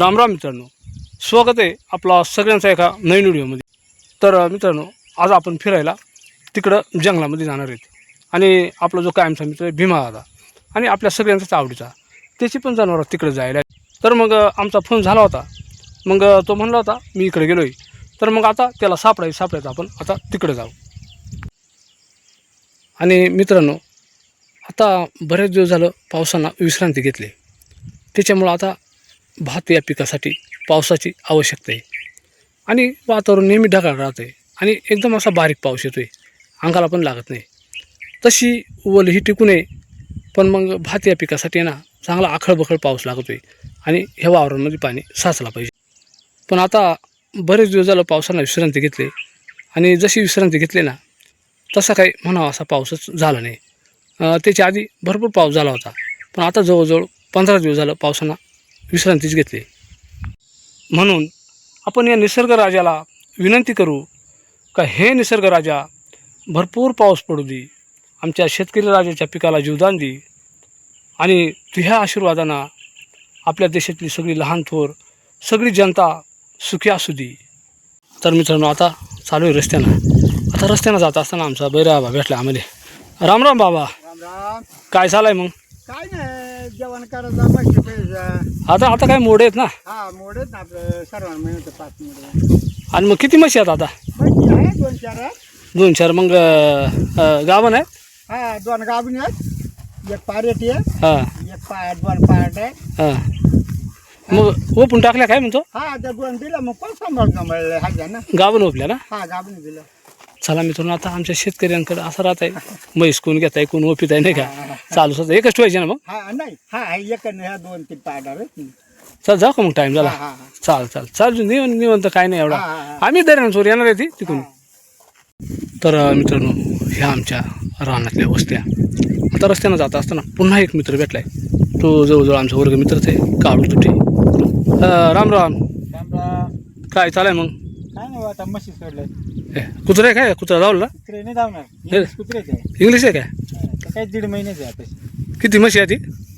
राम राम मित्रांनो. स्वागत आहे आपला सगळ्यांचा एका नवीन व्हिडिओमध्ये. तर मित्रांनो आज आपण फिरायला तिकडं जंगलामध्ये जाणार आहेत. आणि आपला जो कायमचा मित्र आहे भीमा दादा आणि आपल्या सगळ्यांचाच आवडीचा त्याची पण जनावर तिकडे जायला आहे. तर मग आमचा फोन झाला होता. मग तो म्हणला होता मी इकडे गेलो आहे तर मग आता त्याला सापडायचं सापडायचं आपण आता तिकडे जाऊ. आणि मित्रांनो आता बरेच दिवस झालं पावसानं विश्रांती घेतली. त्याच्यामुळं आता भात या पिकासाठी पावसाची आवश्यकता आहे. आणि वातावरण नेहमी ढगाळ राहतं आहे आणि एकदम असा बारीक पाऊस येतो आहे अंगाला पण लागत नाही. तशी ओल ही टिकू नये पण मग भात या पिकासाठी ना चांगला आखळबखळ पाऊस लागतो आहे आणि ह्या वावरांमध्ये पाणी साचला पाहिजे. पण आता बरेच दिवस झालं पावसानं विश्रांती घेतली आणि जशी विश्रांती घेतली ना तसा काही म्हणावा असा पाऊसच झाला नाही. त्याच्या आधी भरपूर पाऊस झाला होता. पण आता जवळजवळ पंधरा दिवस झालं पावसानं विश्रांतीच घेतली. म्हणून आपण या निसर्गराजाला विनंती करू का हे निसर्गराजा भरपूर पाऊस पडू दे आमच्या शेतकरी राजाच्या पिकाला जीवदान दे आणि तुझ्या आशीर्वादानं आपल्या देशातली सगळी लहान थोर सगळी जनता सुखी असू दे. तर मित्रांनो आता चालू आहे रस्त्यानं. आता रस्त्यानं जात असताना आमचा बैराबा भेटला आम्हाला. राम राम बाबा. राम राम. काय चालाय मग? काय नाही. जेवण करायचं मस्त पाहिजे आता आता काय मोडे आहेत ना? हा मोडेत ना आपलं सर्वांना मिळतं पाच मोडे. आणि मग किती म्हशी आहेत आता? आहे दोन चार. दोन चार मग गाभण आहेत? हा दोन गाभणी आहेत. एक पारेटी आहे. हां. एक पा दोन पाट आहे. हां. मग ओपून टाकल्या काय म्हणतो? हा त्या दोन दिलं मग कोण सांभाळून मिळलं हा ना. गाभण ओपल्या ना? हा गाभणी दिलं चला मित्रांनो आता आमच्या शेतकऱ्यांकडे असं राहत आहे म्हैस कोण घेत आहे कोण ओपित आहे नाही का? चालू सध्या एकच ठेवायचे ना मग? हा नाही हा एक दोन तीन चल जाऊ का मग टाईम हा झाला चाल चाल. चाल निवंत निवंत काय नाही एवढा. हा, हा, हा. आम्ही दर्यानचोर येणार आहे ती तिकडून. तर मित्रांनो ह्या आमच्या रानातल्या वस्त्या. आता रस्त्यानं जात असताना पुन्हा एक मित्र भेटलाय. तो जवळजवळ आमचा वर्ग मित्रच आहे कावडी तुटे. राम राम. काय चालाय मग? काय नाही आता सोडलंय. कुत्रा आहे काय? कुत्रा कुत्रे नाही धावणार. आहे इंग्लिश आहे काय? काही दीड महिन्याचे आहे आता. किती म्हशी आहे ती?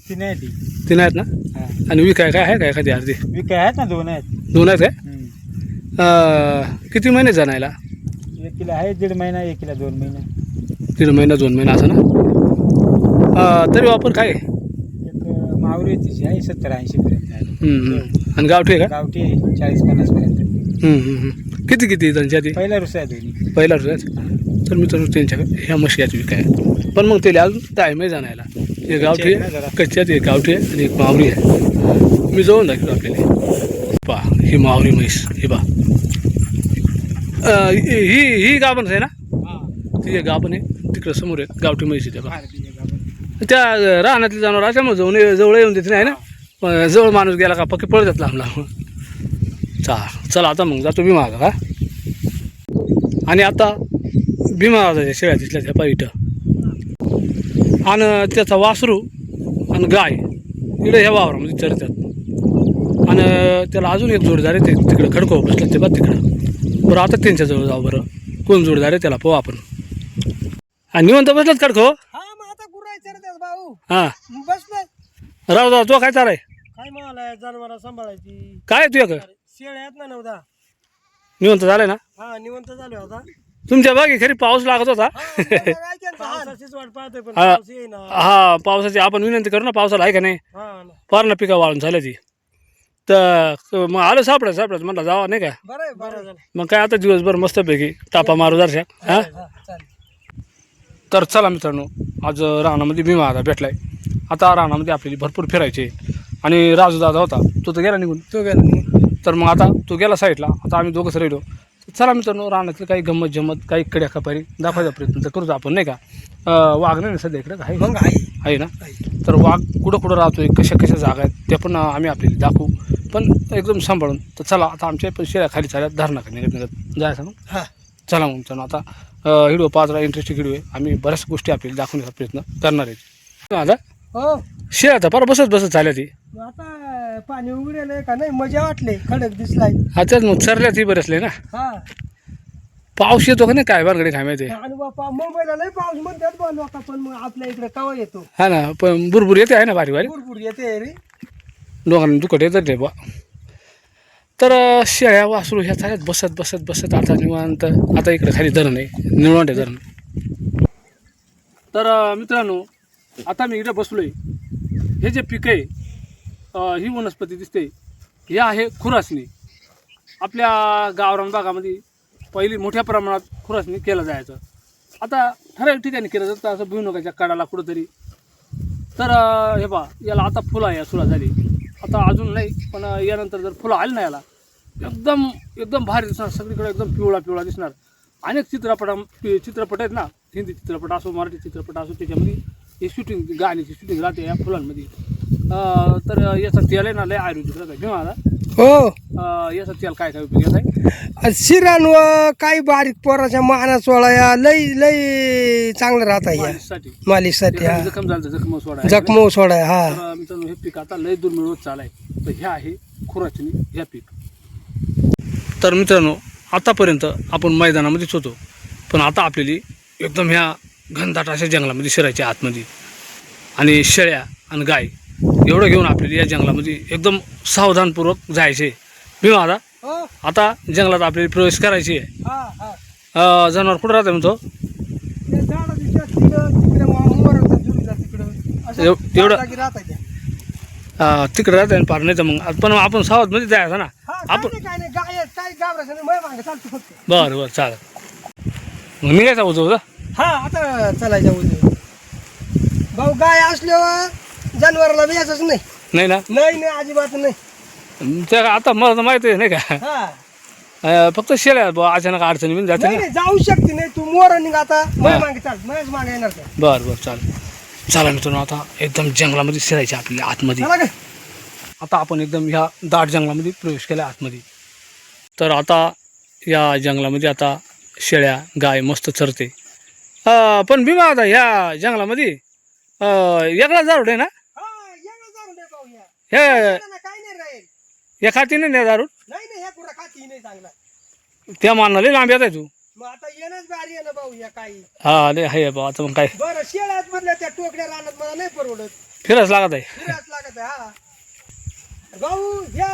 ती नाही ती. तीन आहेत ना? हा. आणि विकाय काय? आहे काय एखादी अर्धी? विकाय आहेत ना दोन आहेत. दोन आहेत काय? हम्म. अं, किती महिने जाणायला? एकीला आहे दीड महिना एकीला दोन महिना. दीड महिना दोन महिना असं ना? अं, तरी वापर काय? आहे? एक मावरी तिची आहे सत्तर ऐंशी पर्यंत. आहे. हम्म, हम्म. आणि गावठी आहे का? गावठी आहे चाळीस पन्नास पर्यंत. हम्म, हम्म, हम्म. किती किती त्यांच्या आधी? पहिला रुस आहे दोन्ही. पहिला रोज तर मित्रांनो त्यांच्याकडे ह्या म्हशी आहेत विकाय. पण मग त्याला अजून टाईम आहे जाणायला. एक गावठी. कच्च्यात एक गावठी आहे आणि एक मावरी आहे. मी जाऊन दाखवतो आपल्याला. पा ही मावरी म्हैस. ही बा ही ही- गाभण आहे ना? ती एक गाभण आहे. तिकडं समोर आहे गावठी म्हैस त्या बा त्या रानातली जनावर त्यामुळे जाऊन जवळ येऊन देते नाही ना? जवळ माणूस गेला का पक्के पळत जात लांब लांब. चा चला आता मग जातो भीमा का आणि आता भीमा दादाच्या शेळ्या दिसल्या त्या इथं. आणि त्याचा वासरू आणि गाय इकडे ह्या वावरामध्ये चरतात. आणि त्याला अजून एक जोडदार आहे ते तिकडं खडको बसलं ते बघ तिकडं. बरं आता त्यांच्याजवळ जाऊ बरं. कोण जोडदार आहे त्याला पाहू आपण. आणि निवंत बसलात खडको हा? भाऊ. हां. बस बस राव राव तो काय चालाय? काय मला जनावर सांभाळायची. काय तुझ्या का शेळ्या आहेत ना नवदा. निवंत झालंय ना? हा निवंत झाले होता. तुमच्या बागी खरी पाऊस लागत होता. पावसाचीच वाट पाहतोय पण हा. पाऊस येईना. हा पावसाची आपण विनंती करू ना पावसाला आहे का नाही? हा ना. फार ना पिका वाळून झाल्या ती. तर मग आलं सापडत सापडत म्हटलं जावा नाही का? बरं आहे, बरं झालं. मग काय आता दिवसभर मस्तपैकी टापा मारू जरशा हा. तर चला मित्रांनो आज रानामध्ये भीमा आता भेटलाय. आता रानामध्ये आपल्याला भरपूर फिरायचे आणि राजू दादा होता तो तर गेला निघून. तो गेला तर मग आता तो गेला साईडला आता आम्ही दोघंच राहिलो. चला मित्रांनो रानातलं काही गंमत जम्मत काही कड्या खपारी दाखवायचा प्रयत्न तर करूच आपण नाही का? वाघ नाही सध्या इकडे? आहे? मग आहे. आहे ना? तर वाघ कुठं कुठं राहतोय कशा कशा जागा आहेत त्या पण आम्ही आपल्याला दाखवू. पण एकदम सांभाळून. तर चला आता आमच्या पण शेळ्या खाली चालल्या धरणा का निघत निघत. जायचं मग हा. चला मग मित्रांनो आता व्हिडिओ पाच इंटरेस्टिंग व्हिडिओ आहे. आम्ही बऱ्याच गोष्टी आपल्याला दाखवण्याचा प्रयत्न करणार आहे. आता हो. शेळ्या तर बरं बसत बसत चालल्या ती. आता पाणी उघडेलंय का? नाही मजा वाटले. खडक दिसलाय. आता मग चरल्या ती बरसले ना? हा. पाऊस येतो का नाही? काय बारगडी काय माहिती आणि बापा मुंबईला लय पाऊस म्हणतात बा लोक पण मग आपल्या इकडे कवा येतो? हा ना पण बुरबुर येते आहे ना बारी बारी भरपूर येते रे. लोकांना दुखट येतं ते बा तर अं, शेळ्या वासरू ह्या चालत बसत बसत बसत. आता निवांत आता इकडे खाली धरण आहे. निळवंडे धरण. तर अं, मित्रांनो आता मी इकडे बसलो आहे हे जे पीक आहे ही वनस्पती दिसते. हे आहे खुरासणी आपल्या गावरान भागामध्ये पहिली मोठ्या प्रमाणात खुरासणी केलं जायचं. आता ठराविक ठिकाणी केलं जातं असं भुईमुगाच्या कडाला कुठंतरी. तर हे पहा याला आता फुलं आहे सुरुवात झाली. आता अजून नाही पण यानंतर जर फुलं आली ना याला एकदम एकदम भारी दिसणार. सगळीकडे एकदम पिवळा पिवळा दिसणार. अनेक चित्रपटा चित्रपट आहेत ना हिंदी चित्रपट असो मराठी चित्रपट असो त्याच्यामध्ये हे शूटिंग गाण्याची शूटिंग राहते या फुलांमध्ये. तर याचा तेल आहे ना लय आयुर्वेदिक घेऊ मला हो. अं, याचा तेल काय काय उपयोग आहे? शिरान व काही बारीक पोराच्या माना सोळा लय लय चांगलं राहत आहे मालिशसाठी. मालिशसाठी हा. जखम झालं तर जखम सोडा जखमो सोडा हा. तर मित्रांनो हे पीक आता लय दुर्मिळ होत चालाय तर ह्या आहे खुराचणी ह्या पीक. तर मित्रांनो आतापर्यंत आपण मैदानामध्येच होतो. पण आता आपल्याली एकदम ह्या घनदाट अशा जंगलामध्ये शिरायच्या आतमध्ये. आणि शेळ्या आणि गाय एवढं घेऊन आपल्याला या जंगलामध्ये एकदम सावधानपूर्वक जायचे. भीमा आता. हो. आता जंगलात आपल्याला प्रवेश करायची. आहे जनावर कुठं राहतं म्हणतो? एवढं- तिकडं राहतं पार नाही तर मग. पण आपण सावधमध्ये जायचं ना. हा, काय आपण काय काय मै. बरं बरं चालेल. मग निघायचा उजव उजा हा आता चालायच्या उजवी भाऊ गाय असल्यावर जनावराला व्याजच नाही. नाही ना? नाही नाही अजिबात नाही. त्या आता मला तर माहिती आहे नाही का? हा. अं, फक्त शेळ्या बुवा अचानक अडचणी जाते नाही ना? नाही जाऊ शकते नाही तू मोर निघ आता. मै हा. मागे चाल मागे येणार. बरं बरं चालेल. चला मित्रांनो आता एकदम जंगलामध्ये शिरायचे आपल्याला आतमध्ये. चला काय आता आपण एकदम ह्या दाट जंगलामध्ये प्रवेश केला आतमध्ये. तर आता या जंगलामध्ये आता शेळ्या गाय मस्त चरते. अं, पण भीमा आता ह्या जंगलामध्ये अं, वेगळा दारूड आहे ना हा येणं जाऊन दे भाऊ या. हे नाही, नाही, राहील. खाती नाही दारूड नाही नाही ह्या कुठं खाती नाही चांगला. त्या मानाला लांब येत आहे तू. मग आता येणंच भारी आहे ना भाऊ या काही. हा नाही आहे बा आता मग काय? बरं शेळ्यात मधल्या त्या टोकड्या राहणार मला नाही परवडत. फिरच लागत आहे. फिरायच लागत आहे, हा. भाऊ ह्या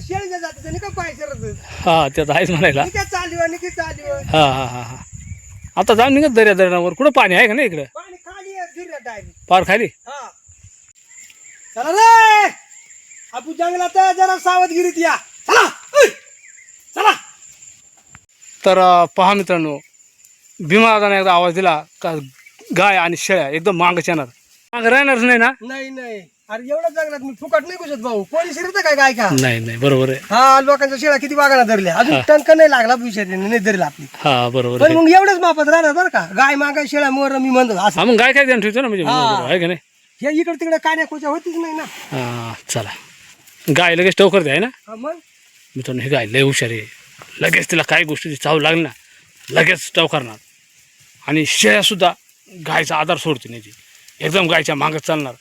शेळीच्या जातीचं नाही का सरत हा ते तर आहेच म्हणायला. चालू हा हा हा हा. आता जाऊन निघत दर्या दर्यावर कुठं पाणी आहे का नाही इकडं? पाणी खाली आहे पार खाली? हा. चला रे! आपू जंगलात जरा सावधगिरीत या. चला. चला! तर अं, पहा मित्रांनो भीमादाने एकदा आवाज दिला का गाय आणि शेळ्या एकदम मागच येणार. माग राहणारच नाही ना? नाही नाही. अरे एवढं जंगलात मी फुकट नाही घुसत भाऊ. कोणी शिरत काय काय का? नाही नाही बरोबर आहे. हा लोकांच्या शेळा किती वागाना धरल्या. अजून टंक नाही लागला विषय नाही धरला आपली. हा बरोबर पण आहे. मग एवढंच मापत राहणार बरं का? गाय मागाय शेळा मोर मी म्हणतो असं. हा मग गाय काय ध्यान ठेवतो ना? म्हणजे. बरोबर आहे का नाही? हे इकडे तिकडे काय नाही कोच्या होतीच नाही ना. हा चला. गाय लगेच टवकर द्याय ना? हा मग? मित्रांनो हे गाय लय हुशार आहे. लगेच तिला काही गोष्टीची चाव लागली ना लगेच टव करणार आणि शेळ्यासुद्धा गायचा आधार सोडते नाही ती. एकदम गायच्या मागत चालणार.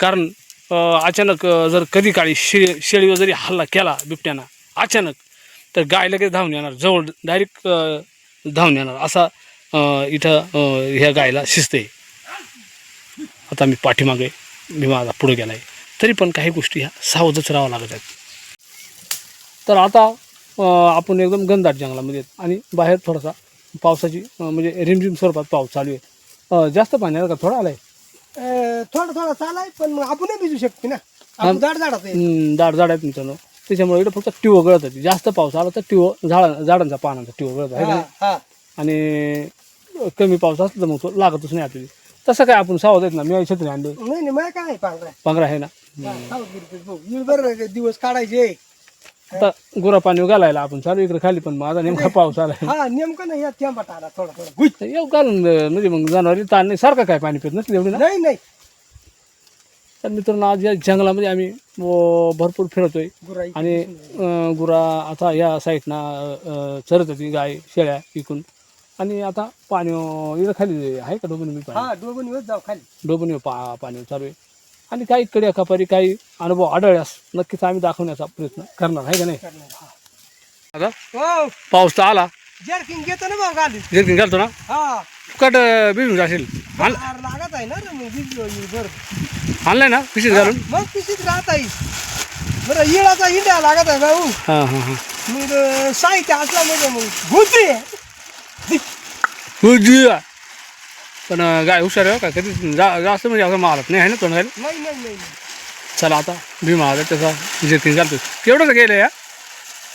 कारण अं, अचानक अं, जर कधी काळी शे शेळीवर जरी हल्ला केला बिबट्यानं अचानक तर गाय लगेच धावून येणार. जवळ डायरेक्ट धावून येणार. असा अं, इथं अं, ह्या गायला शिस्त आहे. आता मी पाठीमागे मी माझा पुढे गेला आहे तरी पण काही गोष्टी ह्या सावधच राहावं लागत आहेत. तर आता आपण एकदम गंधाट जंगलामध्ये आणि बाहेर थोडासा पावसाची म्हणजे रिमझिम स्वरूपात पाऊस चालू आहे. जास्त पाणी आहे का? थोडा आलाय? थोडं थोडं चालाय पण मग आपण भिजू शकते ना. आपण झाड आहे. दाट झाड आहेत मित्रांनो. त्याच्यामुळे इकडे फक्त टिवं गळत होती. जास्त पाऊस आला तर टिवं झाडा झाडांचा पानांचा टिवं गळत आहे. आणि कमी पाऊस असला तर मग तो लागतच नाही आपल्याला. तसं काय आपण सावध आहेत ना? मी छत्री आणले. नाही नाही मला काय पांढरा पंधरा आहे ना? बरं दिवस काढायचे. आता गुरा पाणी घालायला आपण चालू इकडे खाली पण आता नेमका पाऊस आलाय. हा नेमकं नाही या आला थोडा थोडा. गुई. येऊ घालून म्हणजे मग जनावरी ताण नाही सारखं काय पाणी पित नसली एवढी ना? नाही नाही. तर मित्रांनो आज या जंगलामध्ये आम्ही भरपूर फिरतोय. गुराई आणि अं, गुरा आता या साईडनं चरत होती गाय शेळ्या इकून. आणि आता पाणी अं, इकडं खाली आहे का डोबून मी पाणी? हा दोघं निवत जाऊ खाली. डोबून पा पाणी चालू आहे. आणि काही कड्या कपारी काही अनुभव आढळल्यास नक्कीच आम्ही दाखवण्याचा प्रयत्न करणार आहे का नाही? आता हो. पाऊस तर आला. जर्किंग घेतो ना भाऊ गाडी जर्किन घालतो ना? हा. फुकट बिजून जाशील. आण लागत आहे ना रे मग वीज येईल बरं. आणलाय ना पिशीत घालून? मग पिशीत राहत आहे. बरं इळाचा हिंडा लागत आहे भाऊ. हां हां हां. मग अं, साहित्य असलं म्हणजे मग होते. पण गाय हुशार आहे का कधी जा जास्त म्हणजे असं मारत नाही आहे ना तोंडायला नाही नाही नाही चला आता भीमा आला त्याचा जेतीन घालतो केवढंच गेलं या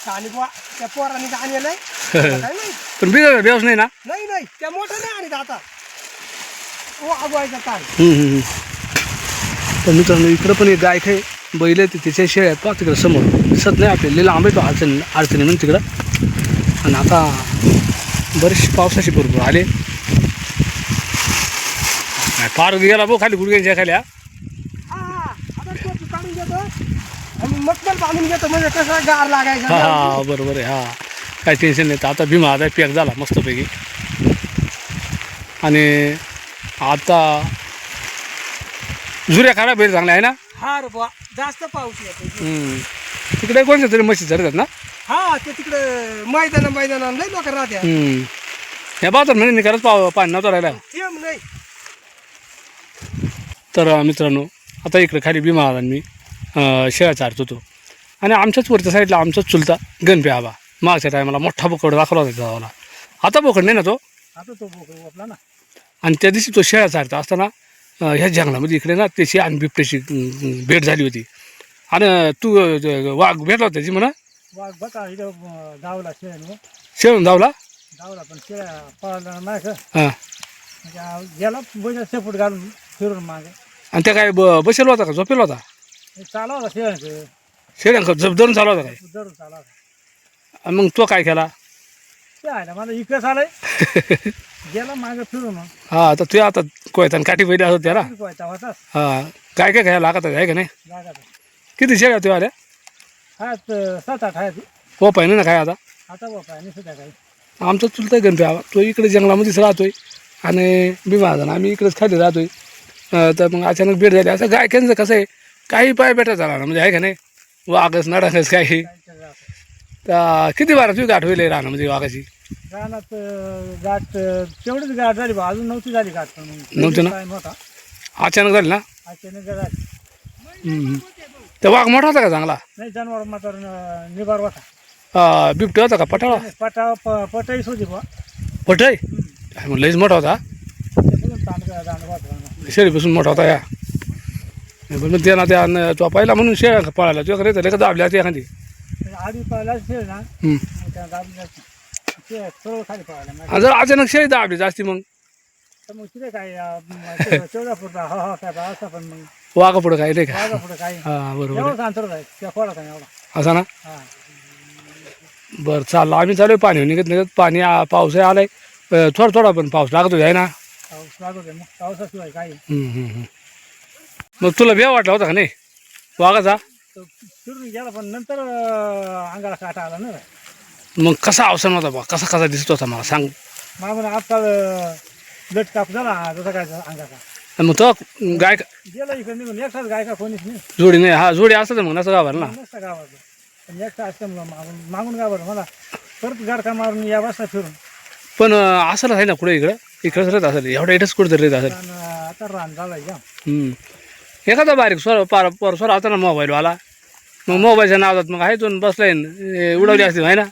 आणि काय पण बिगर व्यवस नाही ना नाही नाही त्या मोठं नाही आणत आता काय. तर मित्रांनो इकडं पण एक गाय आहे बैल आहे ते त्याच्या शेळ्या आहेत पहा तिकडं समोर दिसत नाही आपल्याला लिहिलं आंबे पहा अडचणी अडचणी म्हणून तिकडं आणि आता बरेचसे पावसाचे बरोबर आले. पार गेला भाऊ खाली गुडघ्यांच्या खाली हा म्हणजे हा हा बरोबर आहे हा. काय टेन्शन नाही. तर आता भीमा आता पॅक झाला मस्तपैकी. आणि आता झुऱ्या काढा बैल चांगल्या आहे ना? हा जास्त पाऊस येतो. तिकडे कोणत्या तरी म्हशी चरतात ना? हा ते तिकडे मैदान मैदान लय लोक राहत्या. हम्म. या बाजार म्हणजे निघालच पाव पाणी नव्हतं राहिला. थेंब नाही. तर अं, मित्रांनो आता इकडे खाली भीमा आला मी अं, शेळ्या चारतो तो. आणि आमच्याच वरच्या साईडला आमचाच चुलता गणपी आबा. मागच्या टायमाला मोठा बोकड दाखवला होता गावाला. आता बोकड नाही ना तो? आता तो बोकड आपला ना. आणि त्या दिवशी तो शेळ्या चारता असताना अं, ह्या जंगलामध्ये इकडे ना त्याची आणि बिबट्याची अं, भेट झाली होती. आणि तू अं, वाघ भेटला होता त्याची म्हणा वाघ बघा इथं गावला शेण शेळून धावला? गावला पण शेळ्या पळाला नाही का? हां. म्हणजे गेला बैल शेपूट घालून फिरून मागे. आणि त्या काय ब बसेल होता का? झोपेल होता? चालू होता शेळ्याचं शेळ्यांक झप धरून चालू होता काय? जरूर चालू होता. आणि मग तो काय केला? ते आहे ना मला इकडे आलंय गेला मागे फिरून. हा आता तू आता कोयतान काठी पहिली असत त्याला. व्हायचा होताच हा काय काय काय लागत आहे का नाही? जागा किती शेळ्या तू आल्या? आहेत सात आठ आहेत. हो पाहिजे ना काय आता? आता बापा आणि सुद्धा काही. आमचा चुलता गणपती आवा तो इकडे जंगलामध्येच राहतोय. आणि बिमा झाला आम्ही इकडेच खाली राहतोय. अं, तर मग अचानक भेट झाली. असं गायक्यांचं कसं आहे? काही पाय भेटत झाला ना म्हणजे आहे का नाही? वाघच नडाकच काही. तर किती बारा तुझी गाठ होईल राहणं म्हणजे वाघाची? रानात अं, गाठ अं, तेवढीच गाठ झाली बा. अजून नव्हती झाली गाठ पण मग नव्हती ना? टाइम होता. अचानक झाली ना? अचानक झाली हम्म. तर वाघ मोठा होता का चांगला? नाही जनावर मात्र निभार होता. अं, बिबटे होता का? पटाळा पटा प- पटाईच होती बा पटाई मग लईच मोठा होता? होता शेळीपासून मोठा होता या. पण मग त्याला त्या न- तो पहिला म्हणून शेळ्या पळायला? तुझ्याकडे येतं का दाबल्या ती एखादी. आधी पळायला शेळ ना. मग त्या दाबली जायची. ते सरळ खाली पळायला मग आणि जर अचानक शेळी दाबली जास्ती मग? तर मग तिथे काय अं, म- ते चौदा फुटला हा हा काय बा असं पण मग. वाघा पुढं काय नाही का? पुढे काही हा बरोबर आहे. एवढं अंतर आहे त्या खोडा काय एवढा. असा ना? हा. बरं चाललं. आम्ही चालू पाणी निघत निघत पाणी आ- पाऊस आलाय. अं, थोडा थोडा पण पाऊस लागतो आहे ना? पाऊस लागत आहे मग पावसाशिवाय काही हम्म, हम्म, हम्म. मग तुला भेव वाटला होता का नाही? वाघाचा? तो फिरून गेला पण नंतर अं, अंगाला काटा आला ना. मग कसा अवसान होता बा? कसा कसा दिसत होता मला? सांग. मला म्हणे आजकाल अं, लट काप झाला जसा काय अंगाचा. मग तो गाय गेला इकडे निघून. एकटाच गायका कोणीच नाही. जोडी नाही हा जोडी असतं मग नसं गावाला ना. नसता गावाचं. पण एकटा असतं मागून मागून मला परत गाडका मारून या बसला फिरून. पण असं आहे ना कुठे इकडं? इकडंच राहत असेल एवढं इथंच कुठं तरी असेल. आता रान झाला या हम्म. एखादा बारीक स्वर पार पर स्वर आता ना मोबाईलवाला. मग मोबाईलच्या नावात मग आहे तो बसलाय उडवली असते आहे ना?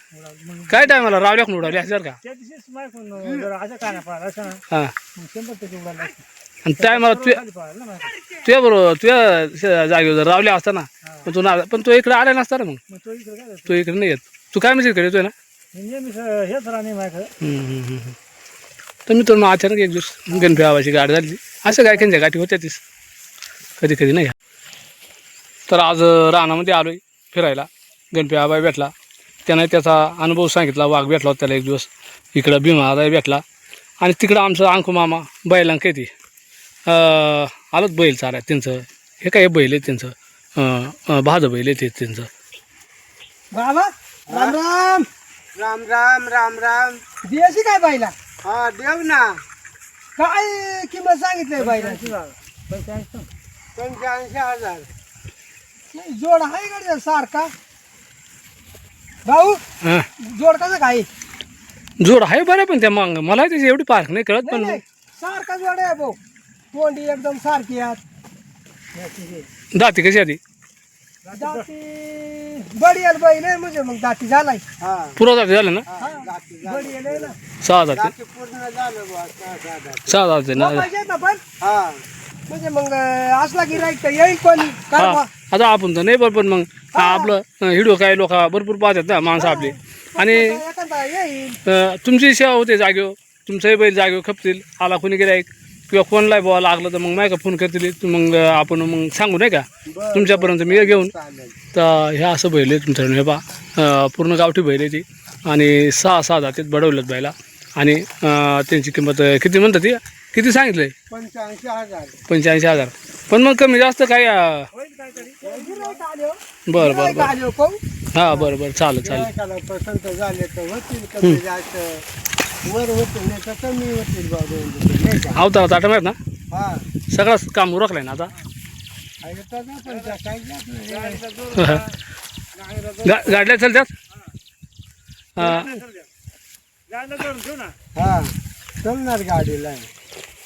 मग काय टायमाला रावल्याकडून उडवली असते बरं का? त्या दिवशीच जर असं ना हां. मग शंभर टक्के उडाला असतं. आणि टायमाला तू खाली पळाला ना मागं. तुझ्या बरोबर तुझ्या जागेवर जर रावल्या असता ना. पण तू ना पण तो इकडे आला नसता ना मग. मग तो इकडे काय जातो? तू इकडे नाही येत. तू काय म्हणजे इकडे? येतोय ना. मी नेहमीच अं, हेच राहणे माझं हम्म, हम्म, हम्म. तर मी तर अचानक एक दिवस गणपती आवाची गाठ झाली. असं काय त्यांच्या गाठी होत्या तीस कधी कधी नाही. तर आज रानामध्ये आलोय फिरायला. गणपती आबा भेटला. त्यानं त्याचा अनुभव सांगितला. वाघ भेटला होता त्याला एक दिवस. इकडं भीमा आदाय भेटला. आणि तिकडं आमचं अंकू मामा बैलांक येते. आलंच बैल चालाय त्यांचं. हे काय बैल आहे त्यांचं? भाजं बैल आहे ते त्यांचं. बाबा राम राम. राम राम राम राम. देशी काय बाईला? हा देव ना. काय किंमत सांगितलंय बाईला पंच्याऐंशी हजार. नाही, जोड आहे का सारखा? भाऊ हां. जोड कसा काय? जोड आहे बरं पण त्या मग. मला त्याची एवढी पार्क नाही कळत नाही पण नाही. सारखा जोड आहे भाऊ. तोंडी एकदम सारखी आहेत दाती कशी आधी दाती बाई नाही म्हणजे मग दाती झालाय. हा. पुरा जाती झालं ना? हा, सहा पूर्ण झालं बुवा सहा ना पाहिजे ना पण? हा. म्हणजे मग अं, असला गिराईक तर येईल कोणी. हा? आता आपण तर नाही बरं पण मग हा, आपलं हिडिओ काय लोक भरपूर पाहतात ना माणसं आपली. आणि एखादा येईल. अं, तुमची सेवा होते जागेवर. तुमचंही बैल जागेवर खपतील. आला कोणी गिराईक किंवा कोणालाही बुवा लागलं तर मग नाही का फोन करतील तू मग आपण मग सांगू नाही का? तुमच्यापर्यंत मी घेऊन. तर ह्या असं बैल आहे तुमच्याकडे हे पा पूर्ण गावठी बैल आहे ती आणि सहा सहा जातीत बडवल्यात बैला. आणि त्यांची किंमत किती म्हणतात ती किती सांगितलं पंच्याऐंशी हजार. पंच्याऐंशी हजार. पण मग कमी जास्त काय हो. बरं बरं बरं. हो. हां बरं बरं. चालेल चालेल. वर होतील नाही तर कमी होतील बा दोन रुपये, नाही का? अवतार ना? हा. सगळंच काम उरकलं ना आता? आहे तर ना पण त्या काही जात नाही. गा गाडल्या चालत्यात हा. चलणार गाडीला.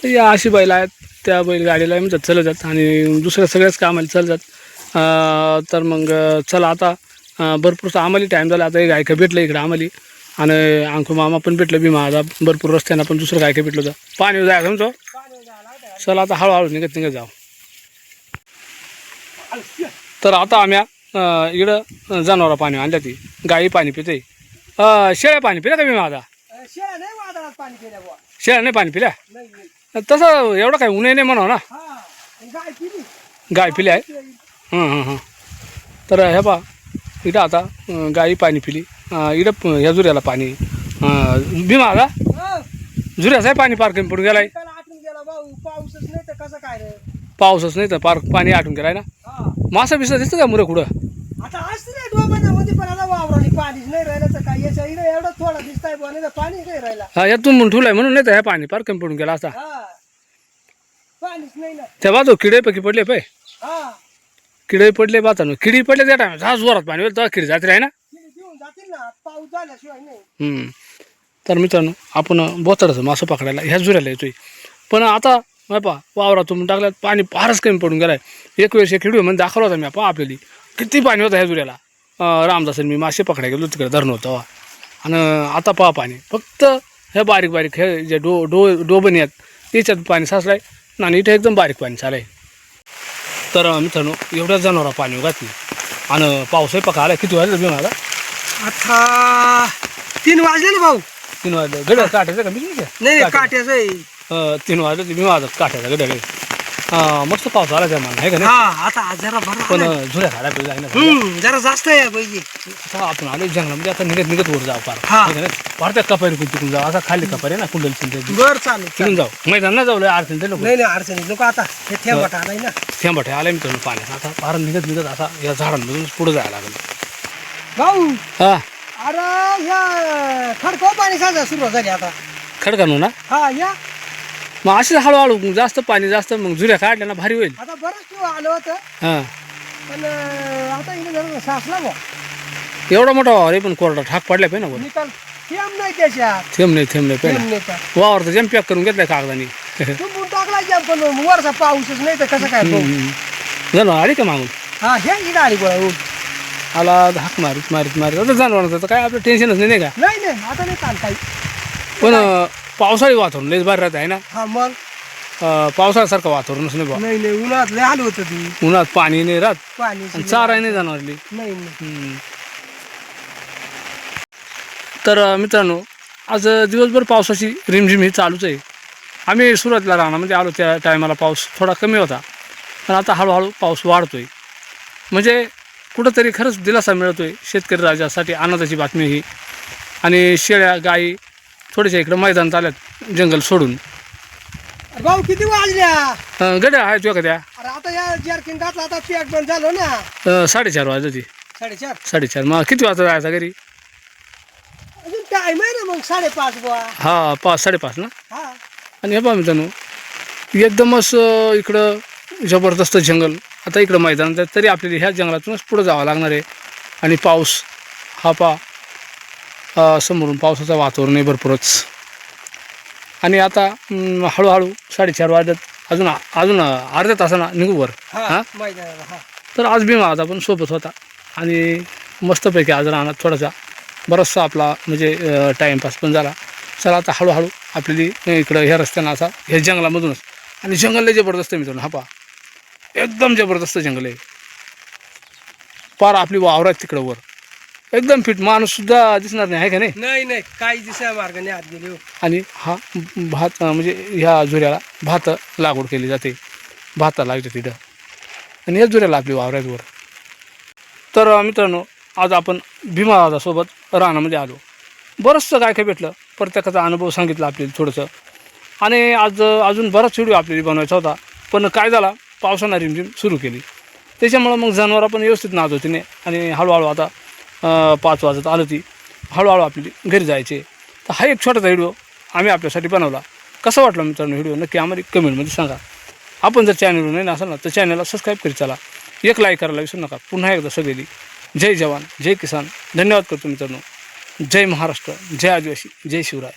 या अशी बैल आहेत त्या बैलगाडीला म्हणतात चालतात आणि दुसऱ्या सगळ्याच कामाला चालतात अं, तर मग अं, चला आता. अं, भरपूर आम्हाला टाईम झाला. आता एक गायका भेटलं इकडं आम्हाला आणि अंकू मामा पण भेटलं बी माझा भरपूर रस्त्यानं पण दुसरं गायका भेटलं होतं. पाणी जायचं म्हणतो चला आता हळूहळू निघत निघत जाऊ. तर आता आम्ही इकडं जनावरं पाणी आणल्या ती. गाई पाणी पिते. शेळ्या पाणी पिल्या का मी माझा शेळ्या नाही पाणी शेळ्या नाही पाणी पिल्या? तसं एवढं काही उन्हे नाही म्हणा ना. गाय पिली आहे. हां हां हां. तर हे बा इथं आता गाई पाणी पिली. इथं ह्या जुऱ्याला पाणी. भीमा हो. जुऱ्याचं आहे पाणी पार कमी पडून गेलाय. आठवून गेला भाऊ पाऊसच नाही तर कसं काय रे? पाऊसच नाही तर पार पाणी आटून गेलाय ना. हा. मासा बिसा दिसतं का मुरे कुठं? आता असतं नाही डोबाण्यामध्ये पण आता वावराने पाणीच नाही राहिलं तर काय? याच्या इकडे एवढं थोडा दिसताय बुवा नाही तर पाणीच नाही राहिला. हा यातून म्हणून ठेवलाय म्हणून नाही तर ह्या पाणी पार कमी पडून गेला असता हा. पाणीच नाही ना. तेव्हा तो किडे पैकी पडले पाय. हा. किडे पडले बातानो. किडी पडले त्या टाइम हा जोरात पाणी होईल तेव्हा किडी जाते आहे ना. ना पाऊस झाल्याशिवाय नाही. हम्म. तर मित्रांनो आपण बोचडाचं मासं पकडायला ह्या जुऱ्याला येतोय. पण आता नाही पा वावरातून टाकल्यात पाणी फारच कमी पडून गेलाय. एक वेळेस एक व्हिडिओमध्ये दाखवला होता मी पा आपल्याला. किती पाणी होतं ह्या जुऱ्याला अं, रामदासन मी मासे पकडायला गेलो तिकडे धरण होतं आणि आता पहा पाणी. फक्त हे बारीक बारीक हे जे डो डो डोबणी आहेत याच्यात पाणी साचलाय आणि इथे एकदम बारीक पाणी चालय तर मित्रांनो एवढ्या जनावरा पाणी घातली. आणि पाऊसही पका आला किती व्हायला बी आता तीन वाजले ना भाऊ. तीन वाजलं. गड्या काठायचं का मी नाही? नाही. काट्याचं. आहे. अं, तीन वाजले मी काठायचा गड्या हां मस्त पाऊस आला त्या मला आहे का नाही? हा आता जरा बरं पण. अं, झुल्या खायला पाहिजे आहे ना हम्म जरा जास्त आहे पाहिजे आता आपण आलो जंगलामध्ये आता निघत निघत वर जाऊ पार हा. आहे का नाही? कपारी कुठे तिकडून जाऊ? असा खाली कपारी आहे ना कुंडल चिंतेची बर चालेल तिकडून जाऊ. मैदान ना जाऊ अडचण ते नको नाही नाही अडचणी लोक आता हे थेंबट आलाय ना थेंबटे आले मी तुम्ही पाण्यात. आता फार निघत निघत आता या झाडांमधून पुढे जायला लागलं. भाऊ. हा. अरे या खडको पाणी साजा सुरू झाली आता. खडकानू ना? हा या. मग असेच हळूहळू जास्त पाणी जास्त मग झुऱ्या काढल्या ना भारी होईल. आता बरंच किंवा आलं होतं. हां. पण अं, आता इकडे जरा सासला बा एवढा मोठा वावर आहे पण कोरडा ठाक पडल्या पाहिजे ना वर निकाल थेंब नाही त्याच्यात. थेंब नाही थेंब नाही थेंब पाहिजे नाही वावर तर जम पॅक करून घेतलाय कागदानी. तुंबून टाकला जाम पण वरचा पाऊसच नाही तर कसं काय भाऊ आली का मागून? हा हे इकडे आली गोळा. आला हाक मारीत मारीत मारीत. आता जनावरांचं तर काय आपलं टेन्शनच नाही नाही का? नाही नाही आता नाही काही पण अं, पावसाळी वातावरण लयच भारी राहत आहे ना? हा मग? अं, पावसाळ्यासारखं वातावरणच नाही बा नाही नाही उन्हात लय आलं होतं ती. उन्हात पाणी नाही राहत. पाणी आणि चाराही नाही. जनावरली नाही नाही. हम्म. तर अं, मित्रांनो आज अं, दिवसभर पावसाची रिमझिम ही चालूच आहे. आम्ही सुरुवातीला रानामध्ये आलो त्या टायमाला पाऊस थोडा कमी होता. पण आता हळूहळू पाऊस वाढतोय. म्हणजे कुठंतरी खरंच दिलासा मिळतोय शेतकरी राजासाठी. आनंदाची बातमी ही. आणि शेळ्या गाई थोड्याशा इकडं मैदानात आल्यात जंगल सोडून. अरे भाऊ किती वाजल्या? अं, गड्या आहेत तुझ्या कद्या अरे आता या जर्किन घातला आता पॅक बंद झालं ना. अं, साडेचार वाजता साडेचार? साडेचार. मग किती वाजता जायचा घरी? अजून टाइम आहे ना मग साडेपाच बुवा. हा पाच साडेपाच ना? हा. आणि हे पहा मित्रांनो एकदमच अं, इकडं जबरदस्त जंगल. आता इकडं मैदान आहे तरी आपल्याला ह्या जंगलातूनच पुढं जावं लागणार आहे. आणि पाऊस हा पा समोरून पावसाचं वातावरण आहे भरपूरच. आणि आता हळूहळू साडेचार वाजत अजून अजून अर्ध्या तासानं निघू वर. हा तर आज भीमा आज आपण सोबत होता. आणि मस्तपैकी आज राहणार थोडासा बराचसा आपला म्हणजे टाईमपास पण झाला. चला आता हळूहळू आपली इकडं ह्या रस्त्यानं असा ह्या जंगलामधूनच. आणि जंगल जबरदस्त मित्रांनो हा पहा. एकदम जबरदस्त जंगल आहे. पार आपली वावर आहेत तिकडं वर. एकदम फिट माणूससुद्धा दिसणार नाही आहे का नाही? नाही नाही. काही दिसा मार्गाने आत गेले हो. आणि हा भात म्हणजे ह्या झुऱ्याला भात लागवड केली जाते. भाता लागते तिथं. आणि या झुऱ्याला आपली वावर आहेत वर. तर अं, मित्रांनो आज आपण भीमा सोबत रानामध्ये आलो. बरंचसं काय काय भेटलं. प्रत्येकाचा अनुभव सांगितला आपल्याला थोडंसं. आणि आज अं, अजून बराच व्हिडिओ आपल्याला बनवायचा होता. पण काय झाला? पावसानं रिमझिम सुरू केली. त्याच्यामुळं मग जनावरं पण व्यवस्थित नाच होती नाही. आणि हळूहळू आता पाच वाजत आलं ती. हळूहळू आपली घरी जायचे. तर हा एक छोटासा व्हिडिओ आम्ही आपल्यासाठी बनवला. कसा वाटला मित्रांनो व्हिडिओ? नक्की आम्हाला कमेंटमध्ये सांगा. आपण जर चॅनलवर नाही असाल ना तर चॅनलला सबस्क्राईब करीत चला. एक लाईक करायला विसरू नका. पुन्हा एकदा सगळी जय जवान जय किसान. धन्यवाद करतो मित्रांनो. जय महाराष्ट्र जय आदिवासी जय शिवराय.